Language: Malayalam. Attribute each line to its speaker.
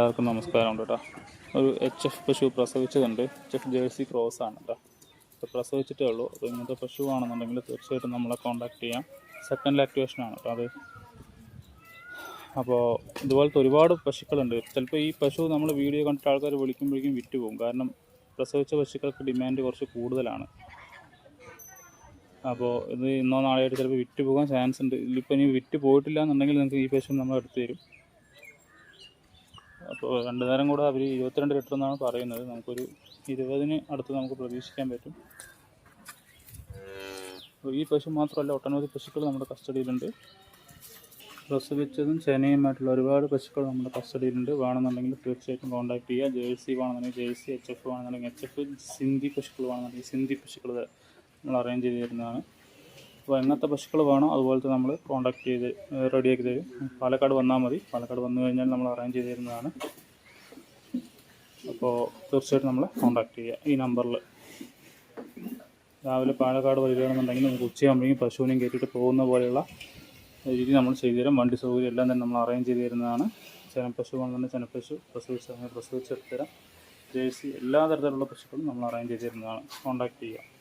Speaker 1: എല്ലാവർക്കും നമസ്കാരം കേട്ടോ. ഒരു എച്ച് എഫ് പശു പ്രസവിച്ചതുണ്ട്. എച്ച് എഫ് ജേഴ്സി ക്രോസ് ആണ് കേട്ടോ. അപ്പോൾ പ്രസവിച്ചിട്ടേ ഉള്ളൂ. അപ്പോൾ ഇങ്ങനത്തെ പശു ആണെന്നുണ്ടെങ്കിൽ തീർച്ചയായിട്ടും നമ്മളെ കോൺടാക്ട് ചെയ്യാം. സെക്കൻഡ് ലാക്ടിവേഷൻ ആണ് കേട്ടോ അത്. അപ്പോൾ ഇതുപോലത്തെ ഒരുപാട് പശുക്കളുണ്ട്. ചിലപ്പോൾ ഈ പശു നമ്മൾ വീഡിയോ കണ്ടിട്ട് ആൾക്കാർ വിളിക്കുമ്പോഴേക്കും വിറ്റ് പോകും. കാരണം പ്രസവിച്ച പശുക്കൾക്ക് ഡിമാൻഡ് കുറച്ച് കൂടുതലാണ്. അപ്പോൾ ഇത് ഇന്നോ നാളെയായിട്ട് ചിലപ്പോൾ വിറ്റ് പോകാൻ ചാൻസ് ഉണ്ട്. ഇതിലിപ്പോൾ ഇനി വിറ്റ് പോയിട്ടില്ല എന്നുണ്ടെങ്കിൽ നിങ്ങൾക്ക് ഈ പശു നമ്മൾ എടുത്തു തരും. അപ്പോൾ രണ്ട് നേരം കൂടെ അവർ ഇരുപത്തിരണ്ട് ലിറ്റർ എന്നാണ് പറയുന്നത്. നമുക്കൊരു ഇരുപതിന് അടുത്ത് നമുക്ക് പ്രതീക്ഷിക്കാൻ പറ്റും. ഈ പശു മാത്രമല്ല ഒട്ടനവധി പശുക്കൾ നമ്മുടെ കസ്റ്റഡിയിലുണ്ട്. പ്രസവിച്ചതും ചെനയുമായിട്ടുള്ള ഒരുപാട് പശുക്കൾ നമ്മുടെ കസ്റ്റഡിയിലുണ്ട്. വേണമെന്നുണ്ടെങ്കിൽ തീർച്ചയായിട്ടും കോൺടാക്ട് ചെയ്യുക ജേഴ്സി വേണമെന്നുണ്ടെങ്കിൽ ജേഴ്സി എച്ച് എഫ് വേണമെന്നുണ്ടെങ്കിൽ എച്ച് എഫ് സിന്ധി പശുക്കൾ വേണമെന്നുണ്ടെങ്കിൽ സിന്ധി പശുക്കൾ നമ്മൾ അറേഞ്ച് ചെയ്ത് തരുന്നതാണ്. അപ്പോൾ എങ്ങനത്തെ പശുക്കൾ വേണോ അതുപോലത്തെ നമ്മൾ കോൺടാക്ട് ചെയ്ത് റെഡിയാക്കി തരും. പാലക്കാട് വന്നാൽ മതി. പാലക്കാട് വന്നു കഴിഞ്ഞാൽ നമ്മൾ അറേഞ്ച് ചെയ്ത് തരുന്നതാണ്. അപ്പോൾ തീർച്ചയായിട്ടും നമ്മളെ കോൺടാക്ട് ചെയ്യുക ഈ നമ്പറിൽ രാവിലെ പാലക്കാട് വരികയാണെന്നുണ്ടെങ്കിൽ നമുക്ക് ഉച്ചയാകുമ്പോഴേക്കും പശുവിനെയും കയറ്റിയിട്ട് പോകുന്ന പോലെയുള്ള രീതി നമ്മൾ ചെയ്തു തരും. വണ്ടി സൗകര്യം എല്ലാം തന്നെ നമ്മൾ അറേഞ്ച് ചെയ്ത് തരുന്നതാണ്. ചെനപ്പശു വേണമെന്നുണ്ടെങ്കിൽ ചെനപ്പശു പ്രസവിച്ച് പ്രസവിച്ചെടുത്തരാം ജേഴ്സി എല്ലാ തരത്തിലുള്ള പശുക്കളും നമ്മൾ അറേഞ്ച് ചെയ്ത് തരുന്നതാണ്. കോൺടാക്ട് ചെയ്യുക.